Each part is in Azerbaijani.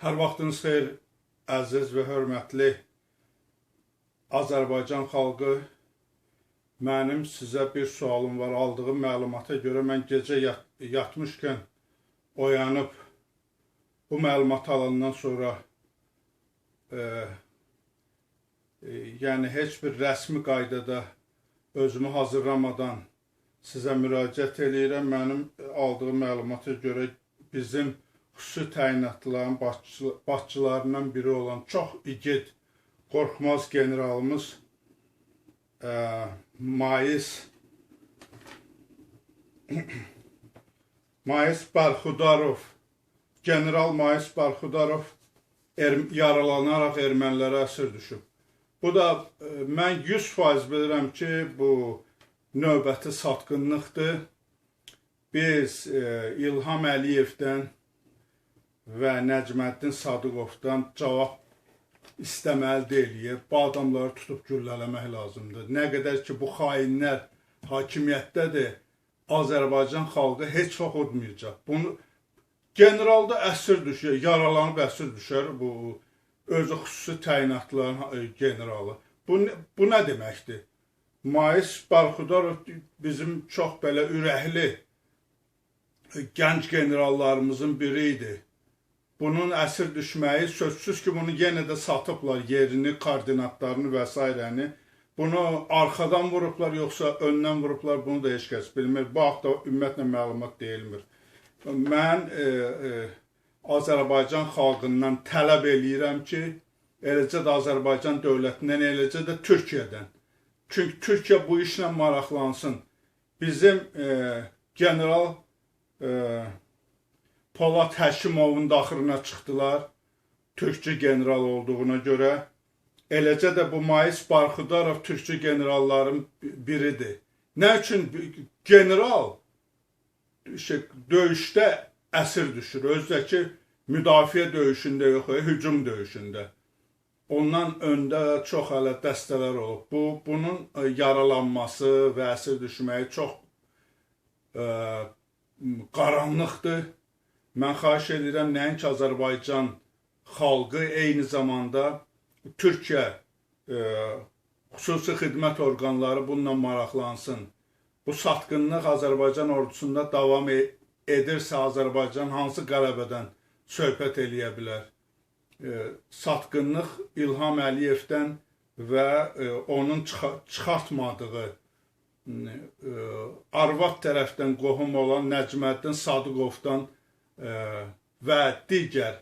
Hər vaxtınız xeyir, əziz və hörmətli Azərbaycan xalqı. Mənim sizə bir sualım var. Aldığım məlumata görə mən gecə yat yatmışkən oyanıb bu məlumat alandan sonra e, e, yəni heç bir rəsmi qaydada özümü hazırlamadan sizə müraciət eləyirəm. Mənim aldığım məlumata görə bizim xüsusi təyinatlıların başçı, başçılarından biri olan çox igid, qorxmaz generalımız ə, e, Mais Mais Barxudarov, general Mais Barxudarov er, yaralanaraq ermənilərə əsir düşüb. Bu da ə, e, mən 100% bilirəm ki, bu növbəti satqınlıqdır. Biz ə, e, İlham Əliyevdən və Nəcməddin Sadıqovdan cavab istəməli deyilir. Bu adamları tutub güllələmək lazımdır. Nə qədər ki, bu xainlər hakimiyyətdədir, Azərbaycan xalqı heç vaxt udmayacaq. Bunu generalda əsir düşür, yaralanıb əsir düşər bu özü xüsusi təyinatların e, generalı. Bu bu nə deməkdir? Mais Barxudarov bizim çox belə ürəkli e, gənc generallarımızın biri idi bunun əsir düşməyi sözsüz ki, bunu yenə də satıblar yerini, koordinatlarını və s. Bunu arxadan vurublar, yoxsa öndən vurublar, bunu da heç kəs bilmir. Bu haqda ümumiyyətlə məlumat deyilmir. Mən e, e, Azərbaycan xalqından tələb eləyirəm ki, eləcə də Azərbaycan dövlətindən, eləcə də Türkiyədən. Çünki Türkiyə bu işlə maraqlansın. Bizim e, general e, Polat Həkimovun daxırına çıxdılar, türkçü general olduğuna görə. Eləcə də bu Mais Barxudarov türkçü generalların biridir. Nə üçün general şey, döyüşdə əsir düşür, özdəki müdafiə döyüşündə yox, hücum döyüşündə. Ondan öndə çox hələ dəstələr olub. Bu bunun e, yaralanması və əsir düşməyi çox ə, e, qaranlıqdır. Mən xahiş edirəm nəinki Azərbaycan xalqı, eyni zamanda Türkiyə e, xüsusi xidmət orqanları bununla maraqlansın. Bu satqınlıq Azərbaycan ordusunda davam e edirsə Azərbaycan hansı qələbədən söhbət eləyə bilər? E, satqınlıq İlham Əliyevdən və e, onun çıxartmadığı e, arvad tərəfdən qohum olan Nəcməddin Sadıqovdan və digər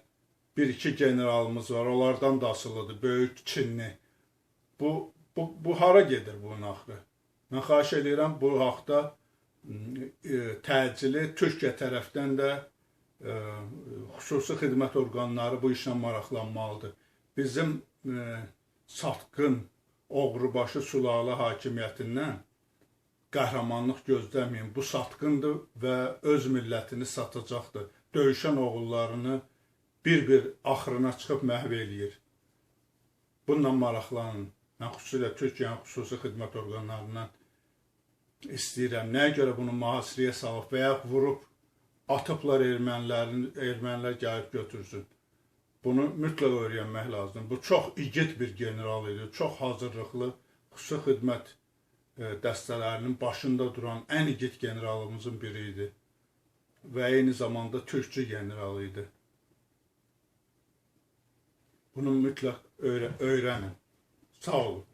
bir-iki generalımız var. Onlardan da asılıdır, böyük Çinli. Bu, bu, bu hara gedir bunun axırı? Mən xahiş edirəm bu haqda təcili Türkiyə tərəfdən də e, xüsusi xidmət orqanları bu işlə maraqlanmalıdır. Bizim e, satqın, oğrubaşı sulalı hakimiyyətindən qəhrəmanlıq gözləməyin. Bu satqındır və öz millətini satacaqdır döyüşən oğullarını bir-bir axırına çıxıb məhv eləyir. Bununla maraqlanın. Mən xüsusilə Türkiyənin xüsusi xidmət orqanlarından istəyirəm. Nəyə görə bunu mühasirəyə salıb və ya vurub atıblar ermənilərin, ermənilər gəlib götürsün. Bunu mütləq öyrənmək lazımdır. Bu çox igid bir general idi, çox hazırlıqlı, xüsusi xidmət e, dəstələrinin başında duran ən igid generalımızın biri idi və eyni zamanda türkçü generalı idi. Bunu mütləq öyrə öyrənin. Sağ olun.